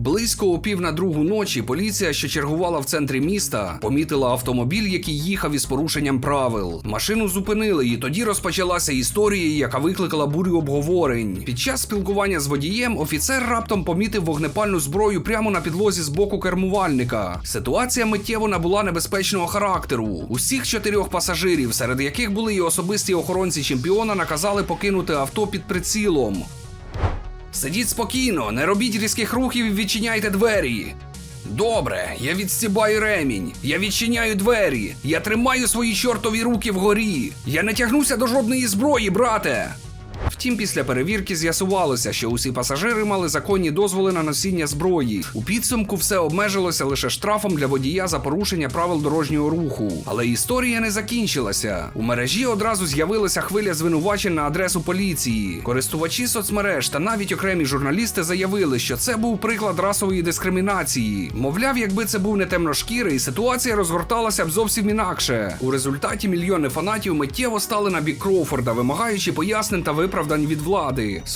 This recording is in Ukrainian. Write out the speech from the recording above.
Близько о пів на другу ночі поліція, що чергувала в центрі міста, помітила автомобіль, який їхав із порушенням правил. Машину зупинили, і тоді розпочалася історія, яка викликала бурю обговорень. Під час спілкування з водієм офіцер раптом помітив вогнепальну зброю прямо на підлозі з боку кермувальника. Ситуація миттєво набула небезпечного характеру. Усіх чотирьох пасажирів, серед яких були і особисті охоронці чемпіона, наказали покинути авто під прицілом. Сидіть спокійно, не робіть різких рухів і відчиняйте двері. Добре, я відстібаю ремінь, я відчиняю двері, я тримаю свої чортові руки вгорі. Я не тягнуся до жодної зброї, брате. Втім, після перевірки з'ясувалося, що усі пасажири мали законні дозволи на носіння зброї. У підсумку все обмежилося лише штрафом для водія за порушення правил дорожнього руху. Але історія не закінчилася. У мережі одразу з'явилася хвиля звинувачень на адресу поліції. Користувачі соцмереж та навіть окремі журналісти заявили, що це був приклад расової дискримінації. Мовляв, якби це був не темношкірий, ситуація розгорталася б зовсім інакше. У результаті мільйони фанатів миттєво стали на бік Кроуфорда, вимагаючи пояснень та виправдань від влади.